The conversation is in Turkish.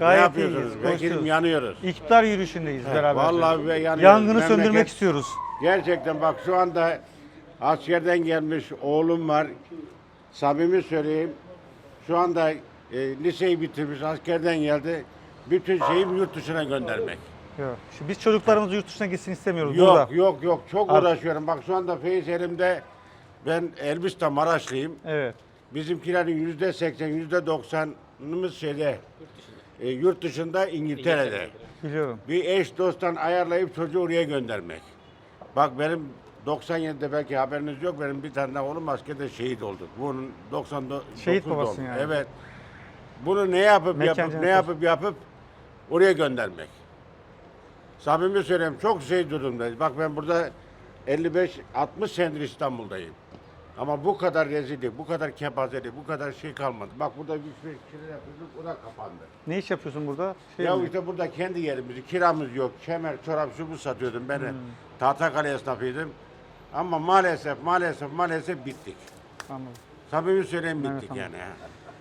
Gayet ne yapıyorsunuz? iyiyiz, Vekilim koşuyoruz. yanıyoruz. İktidar yürüyüşündeyiz beraber. Vallahi ve yanıyoruz. Yangını Memleket- söndürmek istiyoruz. Gerçekten bak şu anda askerden gelmiş oğlum var. Samimi söyleyeyim. Şu anda e, liseyi bitirmiş, askerden geldi. Bütün şeyim yurt dışına göndermek. Yok. Şimdi biz çocuklarımız yurt dışına gitsin istemiyoruz Yok burada. yok yok çok Artık- uğraşıyorum. Bak şu anda Feyiz elimde ben Elbistan Maraşlıyım. Evet. Bizimkilerin yüzde seksen, yüzde doksanımız şeyde e, yurt dışında İngiltere'de. Biliyorum. Bir eş dosttan ayarlayıp çocuğu oraya göndermek. Bak benim 97'de belki haberiniz yok. Benim bir tane oğlum askerde şehit oldu. Bunun 99 Şehit doğum. babasın yani. Evet. Bunu ne yapıp Mekan yapıp cennet ne yapıp yapıp oraya göndermek. Samimi söyleyeyim çok şey durumdayız. Bak ben burada 55 60 senedir İstanbul'dayım. Ama bu kadar rezillik, bu kadar kepazelik, bu kadar şey kalmadı. Bak burada bir sürü şeyler yapıyorduk, o da kapandı. Ne iş yapıyorsun burada? Şey ya mi? işte burada kendi yerimizi, kiramız yok. Kemer, çorap, şu bu satıyordum. Ben Hmm. Tahtakale esnafıydım. Ama maalesef, maalesef, maalesef bittik. Anladım. Samimi söyleyeyim Evet, bittik tamam. yani. ha.